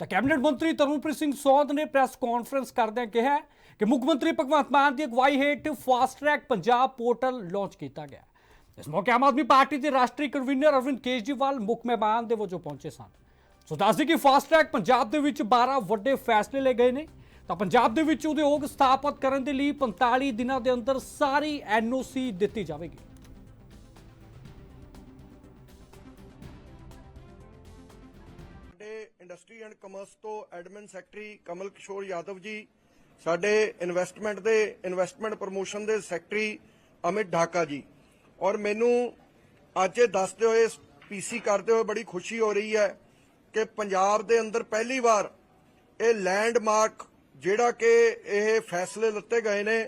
ਤਾਂ ਕੈਬਨਿਟ ਮੰਤਰੀ ਤਰਨਪ੍ਰੀਤ ਸਿੰਘ ਸੌਦ ਨੇ ਪ੍ਰੈਸ ਕਾਨਫਰੰਸ ਕਰਦਿਆਂ ਕਿਹਾ ਕਿ ਮੁੱਖ ਮੰਤਰੀ ਭਗਵੰਤ ਮਾਨ ਦੀ ਅਗਵਾਈ ਹੇਠ fast track Punjab portal launch ਕੀਤਾ ਗਿਆ। ਇਸ ਮੌਕੇ ਆਮ ਆਦਮੀ ਪਾਰਟੀ ਦੇ ਰਾਸ਼ਟਰੀ ਕਨਵੀਨਰ ਅਰਵਿੰਦ ਕੇਜਰੀਵਾਲ ਮੁੱਖ ਮਹਿਮਾਨ ਦੇ ਵਜੋਂ ਪਹੁੰਚੇ ਸਨ। ਸੋ ਦੱਸਦੇ ਕਿ ਫਾਸਟ ਟਰੈਕ ਪੰਜਾਬ ਦੇ ਵਿੱਚ 12 ਵੱਡੇ ਫੈਸਲੇ ਲਏ ਗਏ ਨੇ। ਤਾਂ ਪੰਜਾਬ ਦੇ ਵਿੱਚ ਉਦਯੋਗ ਸਥਾਪਿਤ ਕਰਨ ਦੇ ਲਈ 45 ਦਿਨਾਂ ਦੇ ਅੰਦਰ ਸਾਰੀ ਐਨਓਸੀ ਦਿੱਤੀ ਜਾਵੇਗੀ। ਇੰਡਸਟਰੀ ਐਂਡ ਕਮਰਸ ਤੋਂ ਐਡਮਿਨ ਸੈਕਟਰੀ ਕਮਲ ਕਿਸ਼ੋਰ ਯਾਦਵ ਜੀ, ਸਾਡੇ ਇਨਵੈਸਟਮੈਂਟ ਦੇ ਇਨਵੈਸਟਮੈਂਟ ਪ੍ਰੋਮੋਸ਼ਨ ਦੇ ਸੈਕਟਰੀ ਅਮਿਤ ਢਾਕਾ ਜੀ। ਔਰ ਮੈਨੂੰ ਅੱਜ ਇਹ ਦੱਸਦੇ ਹੋਏ ਪੀਸੀ ਕਰਦੇ ਹੋਏ ਬੜੀ ਖੁਸ਼ੀ ਹੋ ਰਹੀ ਹੈ ਕਿ ਪੰਜਾਬ ਦੇ ਅੰਦਰ ਪਹਿਲੀ ਵਾਰ ਇਹ ਲੈਂਡਮਾਰਕ ਜਿਹੜਾ ਕਿ ਇਹ ਫੈਸਲੇ ਲਿੱਤੇ ਗਏ ਨੇ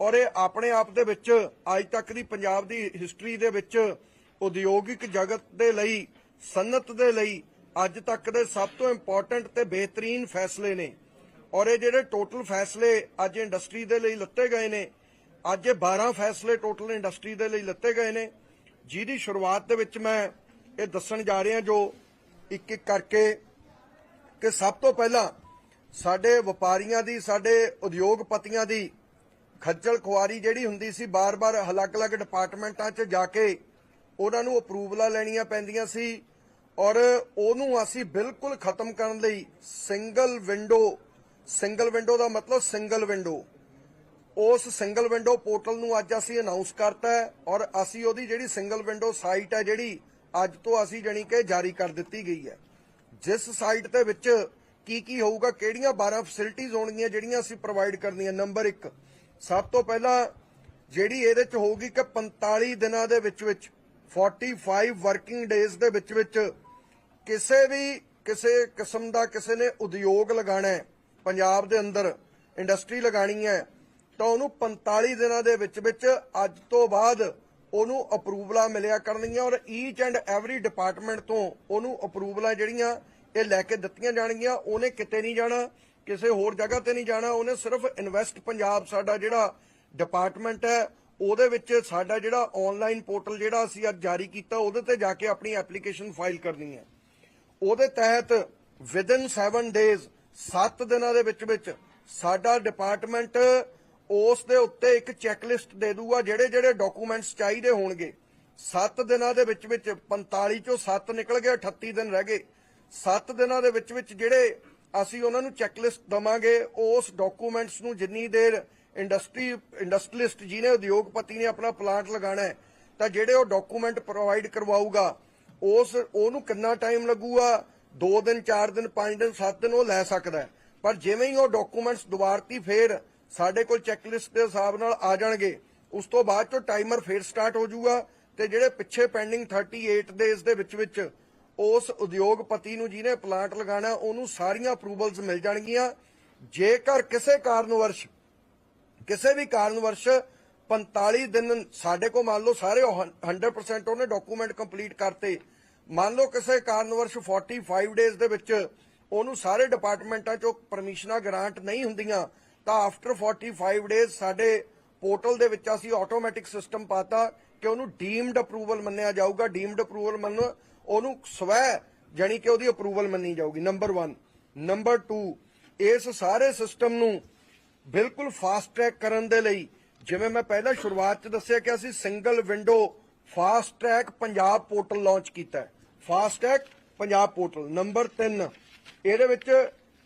ਔਰ ਇਹ ਆਪਣੇ ਆਪ ਦੇ ਵਿੱਚ ਅੱਜ ਤੱਕ ਦੀ ਪੰਜਾਬ ਦੀ ਹਿਸਟਰੀ ਦੇ ਵਿੱਚ ਉਦਯੋਗਿਕ ਜਗਤ ਦੇ ਲਈ, ਸਨਅਤ ਦੇ ਲਈ ਅੱਜ ਤੱਕ ਦੇ ਸਭ ਤੋਂ ਇੰਪੋਰਟੈਂਟ ਤੇ ਬਿਹਤਰੀਨ ਫੈਸਲੇ ਨੇ। ਔਰ ਇਹ ਜਿਹੜੇ ਟੋਟਲ ਫੈਸਲੇ ਅੱਜ ਇੰਡਸਟਰੀ ਦੇ ਲਈ ਲਿੱਤੇ ਗਏ ਨੇ, ਅੱਜ ਇਹ 12 ਫੈਸਲੇ ਟੋਟਲ ਇੰਡਸਟਰੀ ਦੇ ਲਈ ਲਿੱਤੇ ਗਏ ਨੇ। ਜਿਹਦੀ ਸ਼ੁਰੂਆਤ ਦੇ ਵਿੱਚ ਮੈਂ ਇਹ ਦੱਸਣ ਜਾ ਰਿਹਾ ਜੋ ਇੱਕ ਇੱਕ ਕਰਕੇ ਕਿ ਸਭ ਤੋਂ ਪਹਿਲਾਂ ਸਾਡੇ ਵਪਾਰੀਆਂ ਦੀ, ਸਾਡੇ ਉਦਯੋਗਪਤੀਆਂ ਦੀ ਖੱਜਲ ਖੁਆਰੀ ਜਿਹੜੀ ਹੁੰਦੀ ਸੀ, ਬਾਰ-ਬਾਰ ਅਲੱਗ-ਅਲੱਗ ਡਿਪਾਰਟਮੈਂਟਾਂ 'ਚ ਜਾ ਕੇ ਉਹਨਾਂ ਨੂੰ ਅਪਰੂਵਲਾਂ ਲੈਣੀਆਂ ਪੈਂਦੀਆਂ ਸੀ। ਔਰ ਉਹਨੂੰ ਅਸੀਂ ਬਿਲਕੁਲ ਖਤਮ ਕਰਨ ਲਈ ਸਿੰਗਲ ਵਿੰਡੋ ਸਿੰਗਲ ਵਿੰਡੋ ਦਾ ਮਤਲਬ ਸਿੰਗਲ ਵਿੰਡੋ। ਉਸ ਸਿੰਗਲ ਵਿੰਡੋ ਪੋਰਟਲ ਨੂੰ ਅੱਜ ਅਸੀਂ ਅਨਾਉਂਸ ਕਰਤਾ ਹੈ ਔਰ ਅਸੀਂ ਉਹਦੀ ਜਿਹੜੀ ਸਿੰਗਲ ਵਿੰਡੋ ਸਾਈਟ ਹੈ ਜਿਹੜੀ ਅੱਜ ਤੋਂ ਅਸੀਂ ਜਾਣੀ ਕਿ ਜਾਰੀ ਕਰ ਦਿੱਤੀ ਗਈ ਹੈ। ਜਿਸ ਸਾਈਟ ਦੇ ਵਿੱਚ ਕੀ ਕੀ ਹੋਊਗਾ, ਕਿਹੜੀਆਂ 12 ਫੈਸਿਲਿਟੀਆਂ ਹੋਣਗੀਆਂ, ਜਿਹੜੀਆਂ ਅਸੀਂ ਪ੍ਰੋਵਾਈਡ ਕਰਨੀਆਂ ਨੰਬਰ 1 ਸਭ ਤੋਂ ਪਹਿਲਾਂ ਜਿਹੜੀ ਇਹਦੇ ਚ ਹੋਊਗੀ ਕਿ 45 ਦਿਨਾਂ ਦੇ ਵਿੱਚ ਵਿੱਚ 45 ਵਰਕਿੰਗ ਡੇਜ਼ ਦੇ ਵਿੱਚ ਵਿੱਚ ਕਿਸੇ ਵੀ, ਕਿਸੇ ਕਿਸਮ ਦਾ ਕਿਸੇ ਨੇ ਉਦਯੋਗ ਲਗਾਣਾ ਹੈ, ਪੰਜਾਬ ਦੇ ਅੰਦਰ ਇੰਡਸਟਰੀ ਲਗਾਣੀ ਹੈ, ਤਾਂ ਉਹਨੂੰ 45 ਦਿਨਾਂ ਦੇ ਵਿੱਚ ਵਿੱਚ ਅੱਜ ਤੋਂ ਬਾਅਦ ਉਹਨੂੰ ਅਪਰੂਵਲਾਂ ਮਿਲਿਆ ਕਰਨਗੀਆਂ ਔਰ ਈਚ ਐਂਡ ਐਵਰੀ ਡਿਪਾਰਟਮੈਂਟ ਤੋਂ ਉਹਨੂੰ ਅਪਰੂਵਲਾਂ ਜਿਹੜੀਆਂ ਇਹ ਲੈ ਕੇ ਦਿੱਤੀਆਂ ਜਾਣਗੀਆਂ, ਉਹਨੇ ਕਿਤੇ ਨਹੀਂ ਜਾਣਾ, ਕਿਸੇ ਹੋਰ ਜਗ੍ਹਾ ਤੇ ਨਹੀਂ ਜਾਣਾ, ਉਹਨੇ ਸਿਰਫ ਇਨਵੈਸਟ ਪੰਜਾਬ ਸਾਡਾ ਜਿਹੜਾ ਡਿਪਾਰਟਮੈਂਟ ਹੈ, ਉਹਦੇ ਵਿੱਚ ਸਾਡਾ ਜਿਹੜਾ ਆਨਲਾਈਨ ਪੋਰਟਲ ਜਿਹੜਾ ਅਸੀਂ ਅੱਜ ਜਾਰੀ ਕੀਤਾ, ਉਹਦੇ ਤੇ ਜਾ ਕੇ ਆਪਣੀ ਐਪਲੀਕੇਸ਼ਨ ਫਾਈਲ ਕਰਨੀ ਹੈ। ਉਹਦੇ ਤਹਿਤ ਵਿਦਨ 7 ਡੇਜ਼ 7 ਦਿਨਾਂ ਦੇ ਵਿੱਚ ਵਿੱਚ ਸਾਡਾ ਡਿਪਾਰਟਮੈਂਟ ਉਸ ਦੇ ਉੱਤੇ ਇੱਕ ਚੈੱਕਲਿਸਟ ਦੇ ਦੂਗਾ, ਜਿਹੜੇ ਜਿਹੜੇ ਡਾਕੂਮੈਂਟਸ ਚਾਹੀਦੇ ਹੋਣਗੇ। 7 ਦਿਨਾਂ ਦੇ ਵਿੱਚ ਵਿੱਚ 45 ਚੋਂ 7 ਨਿਕਲ ਗਏ 38 ਦਿਨ ਰਹਿ ਗਏ। 7 ਦਿਨਾਂ ਦੇ ਵਿੱਚ ਵਿੱਚ ਜਿਹੜੇ ਅਸੀਂ ਉਹਨਾਂ ਨੂੰ ਚੈੱਕਲਿਸਟ ਦਵਾਂਗੇ, ਉਸ ਡਾਕੂਮੈਂਟਸ ਨੂੰ ਜਿੰਨੀ ਦੇਰ ਇੰਡਸਟਰੀ ਇੰਡਸਟਰੀਲਿਸਟ ਜਿਹਨੇ ਉਦਯੋਗਪਤੀ ਨੇ ਆਪਣਾ ਪਲਾਂਟ ਲਗਾਣਾ ਹੈ, ਤਾਂ ਜਿਹੜੇ ਉਹ ਡਾਕੂਮੈਂਟ ਪ੍ਰੋਵਾਈਡ ਕਰਵਾਊਗਾ ਉਸ ਉਹਨੂੰ ਕਿੰਨਾ ਟਾਈਮ ਲੱਗੂਗਾ? 2 ਦਿਨ 4 ਦਿਨ 5 ਦਿਨ 7 ਦਿਨ ਉਹ ਲੈ ਸਕਦਾ ਪਰ ਜਿਵੇਂ ਹੀ ਉਹ ਡਾਕੂਮੈਂਟਸ ਦੁਬਾਰਤੀ ਫੇਰ ਸਾਡੇ ਕੋਲ ਚੈੱਕਲਿਸਟ ਦੇ ਹਿਸਾਬ ਨਾਲ ਆ ਜਾਣਗੇ, ਉਸ ਤੋਂ ਬਾਅਦ ਚੋਂ ਟਾਈਮਰ ਫੇਰ ਸਟਾਰਟ ਹੋ ਜਾਊਗਾ ਤੇ ਜਿਹੜੇ ਪਿੱਛੇ ਪੈਂਡਿੰਗ 38 ਡੇਜ਼ ਦੇ ਵਿੱਚ ਵਿੱਚ ਉਸ ਉਦਯੋਗਪਤੀ ਨੂੰ ਜਿਹਨੇ ਪਲਾਂਟ ਲਗਾਣਾ ਉਹਨੂੰ ਸਾਰੀਆਂ ਅਪਰੂਵਲਸ ਮਿਲ ਜਾਣਗੀਆਂ। ਜੇਕਰ ਕਿਸੇ ਕਾਰਨ ਵਰਸ਼, ਕਿਸੇ ਵੀ ਕਾਰਨ ਵਰਸ਼ 45 ਦਿਨ ਸਾਡੇ ਕੋਲ ਮੰਨ ਲਓ ਸਾਰੇ ਉਹ 100% ਉਹਨੇ ਡਾਕੂਮੈਂਟ ਕੰਪਲੀਟ ਕਰਤੇ। ਮੰਨ ਲਓ ਕਿਸੇ ਕਾਰਨਵਰਸ਼ 45 ਡੇਜ਼ ਦੇ ਵਿੱਚ ਉਹਨੂੰ ਸਾਰੇ ਡਿਪਾਰਟਮੈਂਟਾਂ ਚੋਂ ਪਰਮਿਸ਼ਨਾਂ ਗ੍ਰਾਂਟ ਨਹੀਂ ਹੁੰਦੀਆਂ, ਤਾਂ ਆਫਟਰ 45 ਡੇਜ਼ ਸਾਡੇ ਪੋਰਟਲ ਦੇ ਵਿੱਚ ਅਸੀਂ ਆਟੋਮੈਟਿਕ ਸਿਸਟਮ ਪਾਤਾ ਕਿ ਉਹਨੂੰ ਡੀਮਡ ਅਪਰੂਵਲ ਮੰਨਿਆ ਜਾਊਗਾ। ਡੀਮਡ ਅਪਰੂਵਲ ਮੰਨ, ਉਹਨੂੰ ਸਵੈ ਜਾਨੀ ਕਿ ਉਹਦੀ ਅਪਰੂਵਲ ਮੰਨੀ ਜਾਊਗੀ। ਨੰਬਰ 1 ਨੰਬਰ 2 ਇਸ ਸਾਰੇ ਸਿਸਟਮ ਨੂੰ ਬਿਲਕੁਲ ਫਾਸਟ ਟਰੈਕ ਕਰਨ ਦੇ ਲਈ ਜਿਵੇਂ ਮੈਂ ਪਹਿਲਾਂ ਸ਼ੁਰੂਆਤ 'ਚ ਦੱਸਿਆ ਕਿ ਅਸੀਂ single window fast track Punjab portal launch ਕੀਤਾ ਹੈ। Fast track Punjab portal number 3 ਇਹਦੇ ਵਿੱਚ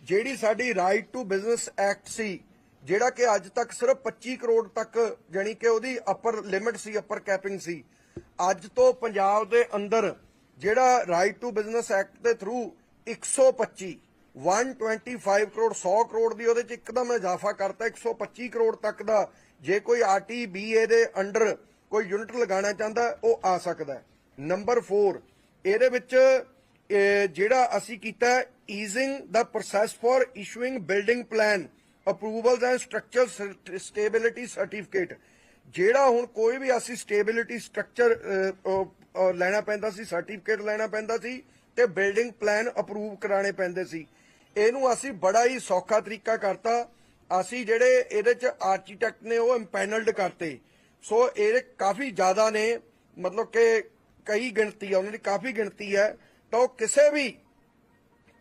ਜਿਹੜੀ ਸਾਡੀ ਰਾਈਟ ਟੂ ਬਿਜ਼ਨਸ ਐਕਟ ਸੀ, ਜਿਹੜਾ ਕਿ ਅੱਜ ਤੱਕ ਸਿਰਫ 25 ਕਰੋੜ ਤੱਕ ਜਾਨੀ ਕਿ ਉਹਦੀ ਅਪਰ ਲਿਮਿਟ ਸੀ ਅਪਰ ਕੈਪਿੰਗ ਸੀ, ਅੱਜ ਤੋਂ ਪੰਜਾਬ ਦੇ ਅੰਦਰ ਜਿਹੜਾ ਰਾਈਟ ਟੂ ਬਿਜ਼ਨਸ ਐਕਟ ਦੇ ਥਰੂ 125 125 ਕਰੋੜ 100 ਕਰੋੜ ਦੀ ਉਹਦੇ ਚ ਇੱਕਦਮ ਇਜ਼ਾਫਾ ਕਰਤਾ 125 ਕਰੋੜ ਤੱਕ ਦਾ ਜੇ ਕੋਈ ਆਰਟੀਬੀਏ ਦੇ ਅੰਡਰ ਕੋਈ ਯੂਨਿਟ ਲਗਾਉਣਾ ਚਾਹੁੰਦਾ, ਉਹ ਆ ਸਕਦਾ ਨੰਬਰ 4 ਇਹਦੇ ਵਿੱਚ ਜਿਹੜਾ ਅਸੀਂ ਕੀਤਾ easing the process for issuing building plan approvals and structure stability certificate ਜਿਹੜਾ ਹੁਣ ਕੋਈ ਵੀ ਅਸੀਂ ਸਟੇਬਿਲਿਟੀ ਸਟਰਕਚਰ ਲੈਣਾ ਪੈਂਦਾ ਸੀ ਸਰਟੀਫਿਕੇਟ ਲੈਣਾ ਪੈਂਦਾ ਸੀ, ਤੇ ਬਿਲਡਿੰਗ ਪਲਾਨ ਅਪਰੂਵ ਕਰਾਣੇ ਪੈਂਦੇ ਸੀ। ਇਹਨੂੰ ਅਸੀਂ ਬੜਾ ਹੀ ਸੌਖਾ ਤਰੀਕਾ ਕਰਤਾ। ਅਸੀਂ ਜਿਹੜੇ ਇਹਦੇ ਚ ਆਰਕੀਟੈਕਟ ਨੇ ਉਹ ਇੰਪੈਨਲਡ ਕਰਤੇ। ਸੋ ਇਹ ਕਾਫੀ ਜ਼ਿਆਦਾ ਨੇ। ਮਤਲਬ ਕਿ ਕਈ ਗਿਣਤੀ ਆ, ਉਹਨਾਂ ਦੀ ਕਾਫੀ ਗਿਣਤੀ ਹੈ। ਤਾਂ ਉਹ ਕਿਸੇ ਵੀ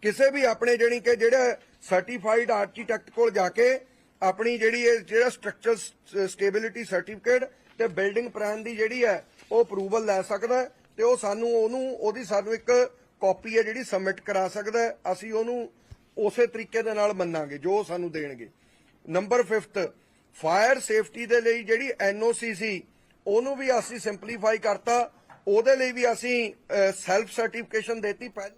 ਕਿਸੇ ਵੀ ਆਪਣੇ ਜਿਹੜੀ ਕਿ ਜਿਹੜਾ ਸਰਟੀਫਾਈਡ ਆਰਕੀਟੈਕਟ ਕੋਲ ਜਾ ਕੇ ਆਪਣੀ ਜਿਹੜੀ ਇਹ, ਜਿਹੜਾ ਸਟਰਕਚਰ ਸਟੇਬਿਲਿਟੀ ਸਰਟੀਫਿਕੇਟ ਤੇ ਬਿਲਡਿੰਗ ਪਲਾਨ ਦੀ ਜਿਹੜੀ ਹੈ, ਉਹ ਅਪਰੂਵਲ ਲੈ ਸਕਦਾ ਤੇ ਉਹ ਸਾਨੂੰ ਉਹਨੂੰ, ਉਹਦੀ ਸਾਨੂੰ ਇੱਕ ਕਾਪੀ ਹੈ ਜਿਹੜੀ ਸਬਮਿਟ ਕਰਾ ਸਕਦਾ ਅਸੀਂ ਉਹਨੂੰ ਉਸੇ ਤਰੀਕੇ ਦੇ ਨਾਲ ਮੰਨਾਂਗੇ, ਜੋ ਸਾਨੂੰ ਦੇਣਗੇ। ਨੰਬਰ 5th ਫਾਇਰ ਸੇਫਟੀ ਦੇ ਲਈ ਜਿਹੜੀ ਐਨਓਸੀ ਸੀ, ਉਹਨੂੰ ਵੀ ਅਸੀਂ ਸਿੰਪਲੀਫਾਈ ਕਰਤਾ। ਉਹਦੇ ਲਈ ਵੀ ਅਸੀਂ ਸੈਲਫ ਸਰਟੀਫਿਕੇਸ਼ਨ ਦੇਤੀ। ਪਹਿਲਾਂ